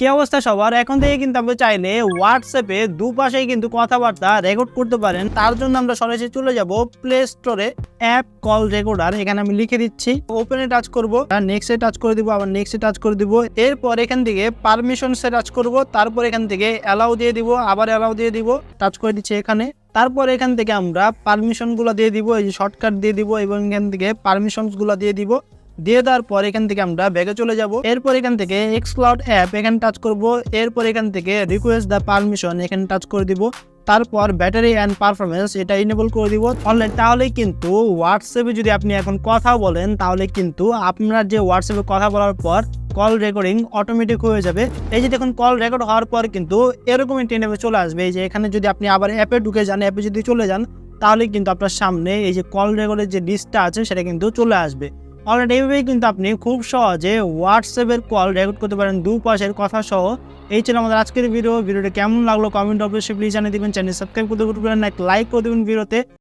কি অবস্থা সবার? এখন থেকে কিন্তু আপনি চাইলে হোয়াটসঅ্যাপে দুপাশেই কিন্তু কথাবার্তা রেকর্ড করতে পারেন। তার জন্য আমরা সরাসরি চলে যাব প্লে স্টোরে অ্যাপ কল রেকর্ডার এখানে আমি লিখে দিচ্ছি। ওপেনে টাচ করব। আর নেক্সটে টাচ করে দিব, আবার নেক্সটে টাচ করে দিব। এরপর এখান থেকে পারমিশনসে টাচ করব। তারপর এখান থেকে অ্যালাউ দিয়ে দিব, আবার অ্যালাউ দিয়ে দিব। টাচ করে দিচ্ছি এখানে। তারপর এখান থেকে আমরা পারমিশনগুলো দিয়ে দিব, এই যে শর্টকাট দিয়ে দিব এবং এখান থেকে পারমিশনসগুলো দিয়ে দিব। দিয়ে দেওয়ার পর এখান থেকে আমরা ব্যাগে চলে যাব। এরপর এখান থেকে এক্স ক্লাউড অ্যাপ এখানে টাচ করব। এরপর এখান থেকে রিকোয়েস্ট দ্য পারমিশন এখানে টাচ করে দিব। তারপর ব্যাটারি অ্যান্ড পারফরমেন্স এটা ইনেবল করে দিব। অনলাইন তাহলে কিন্তু হোয়াটসঅ্যাপে যদি আপনি এখন কথা বলেন, তাহলে কিন্তু আপনার যে হোয়াটসঅ্যাপে কথা বলার পর কল রেকর্ডিং অটোমেটিক হয়ে যাবে। এই যে দেখুন কল রেকর্ড হওয়ার পর কিন্তু এরকম একটি নেমে চলে আসবে। এই যে এখানে যদি আপনি আবার অ্যাপে ঢুকে যান অ্যাপে যদি চলে যান, তাহলে কিন্তু আপনার সামনে এই যে কল রেকর্ডের যে লিস্টটা আছে, সেটা কিন্তু চলে আসবে। অলরেডি এইভাবেই কিন্তু আপনি খুব সহজে হোয়াটসঅ্যাপের কল রেকর্ড করতে পারেন দু দুপাশের কথা সহ। এই ছিল আমাদের আজকের ভিডিও ভিডিওটি কেমন লাগল? কমেন্ট অবশ্যই প্লিজ জানিয়ে দেবেন। চ্যানেল সাবস্ক্রাইব করতে পারবেন লাইক করে দেবেন ভিডিওতে